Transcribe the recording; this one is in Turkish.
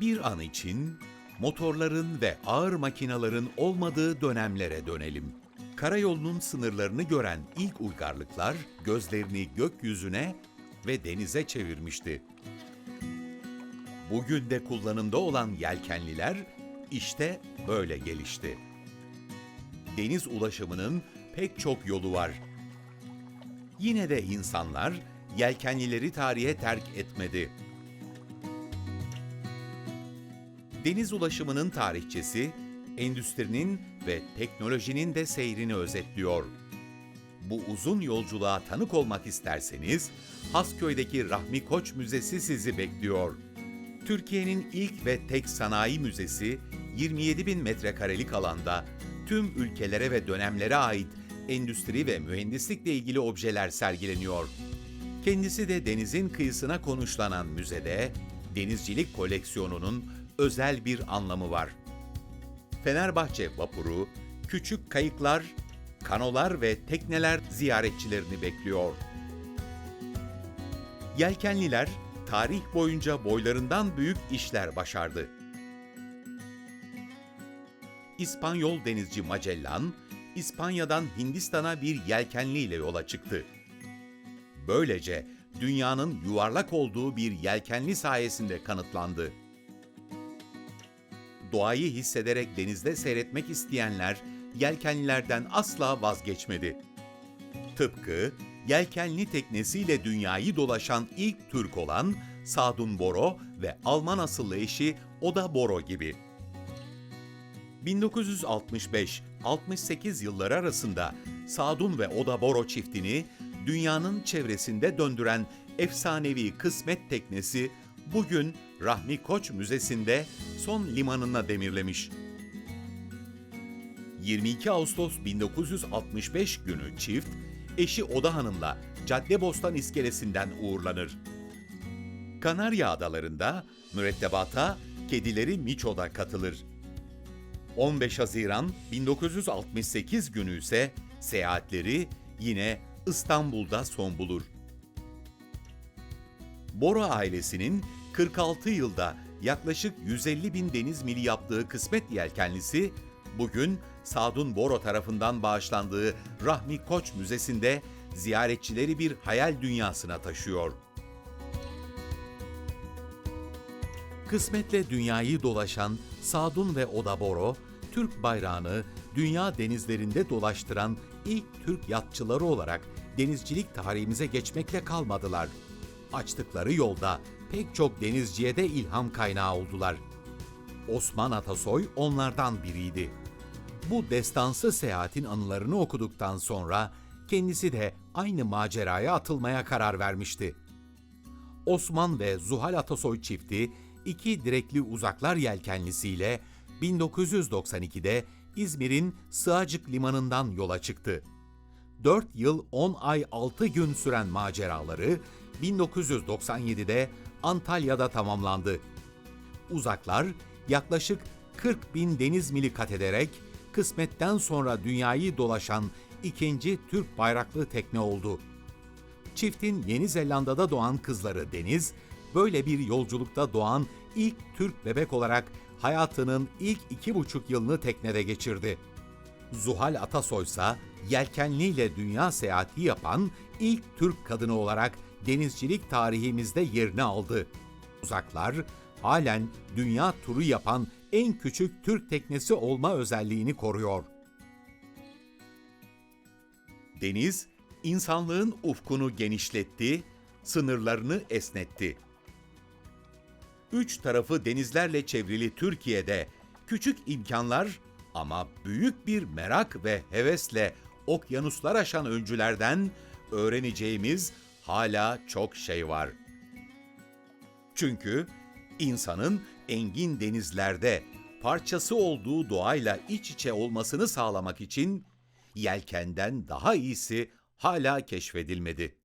Bir an için motorların ve ağır makinaların olmadığı dönemlere dönelim. Karayolunun sınırlarını gören ilk uygarlıklar gözlerini gökyüzüne ve denize çevirmişti. Bugün de kullanımda olan yelkenliler işte böyle gelişti. Deniz ulaşımının pek çok yolu var. Yine de insanlar yelkenlileri tarihe terk etmedi. Deniz ulaşımının tarihçesi, endüstrinin ve teknolojinin de seyrini özetliyor. Bu uzun yolculuğa tanık olmak isterseniz, Hasköy'deki Rahmi Koç Müzesi sizi bekliyor. Türkiye'nin ilk ve tek sanayi müzesi, 27 bin metrekarelik alanda tüm ülkelere ve dönemlere ait endüstri ve mühendislikle ilgili objeler sergileniyor. Kendisi de denizin kıyısına konuşlanan müzede, denizcilik koleksiyonunun özel bir anlamı var. Fenerbahçe vapuru, küçük kayıklar, kanolar ve tekneler ziyaretçilerini bekliyor. Yelkenliler tarih boyunca boylarından büyük işler başardı. İspanyol denizci Magellan, İspanya'dan Hindistan'a bir yelkenliyle yola çıktı. Böylece dünyanın yuvarlak olduğu bir yelkenli sayesinde kanıtlandı. Doğayı hissederek denizde seyretmek isteyenler yelkenlilerden asla vazgeçmedi. Tıpkı yelkenli teknesiyle dünyayı dolaşan ilk Türk olan Sadun Boro ve Alman asıllı eşi Oda Boro gibi. 1965-68 yılları arasında Sadun ve Oda Boro çiftini dünyanın çevresinde döndüren efsanevi kısmet teknesi bugün Rahmi Koç Müzesi'nde son limanına demirlemiş. 22 Ağustos 1965 günü çift, eşi Oda Hanım'la Caddebostan iskelesinden uğurlanır. Kanarya Adaları'nda mürettebata kedileri Miço'da katılır. 15 Haziran 1968 günü ise seyahatleri yine İstanbul'da son bulur. Bora ailesinin 46 yılda yaklaşık 150 bin deniz mili yaptığı kısmet yelkenlisi, bugün Sadun Boro tarafından bağışlandığı Rahmi Koç Müzesi'nde ziyaretçileri bir hayal dünyasına taşıyor. Kısmetle dünyayı dolaşan Sadun ve Oda Boro, Türk bayrağını dünya denizlerinde dolaştıran ilk Türk yatçıları olarak denizcilik tarihimize geçmekle kalmadılar. Açtıkları yolda pek çok denizciye de ilham kaynağı oldular. Osman Atasoy onlardan biriydi. Bu destansı seyahatin anılarını okuduktan sonra kendisi de aynı maceraya atılmaya karar vermişti. Osman ve Zuhal Atasoy çifti iki direkli uzaklar yelkenlisiyle 1992'de İzmir'in Sığacık Limanı'ndan yola çıktı. 4 yıl 10 ay 6 gün süren maceraları 1997'de Antalya'da tamamlandı. Uzaklar yaklaşık 40 bin deniz mili kat ederek kısmetten sonra dünyayı dolaşan ikinci Türk bayraklı tekne oldu. Çiftin Yeni Zelanda'da doğan kızları Deniz, böyle bir yolculukta doğan ilk Türk bebek olarak hayatının ilk iki buçuk yılını teknede geçirdi. Zuhal Atasoy ise yelkenliyle dünya seyahati yapan ilk Türk kadını olarak denizcilik tarihimizde yerini aldı. Uzaklar halen dünya turu yapan en küçük Türk teknesi olma özelliğini koruyor. Deniz, insanlığın ufkunu genişletti, sınırlarını esnetti. Üç tarafı denizlerle çevrili Türkiye'de küçük imkanlar ama büyük bir merak ve hevesle okyanuslar aşan öncülerden öğreneceğimiz hala çok şey var. Çünkü insanın engin denizlerde parçası olduğu doğayla iç içe olmasını sağlamak için yelkenden daha iyisi hala keşfedilmedi.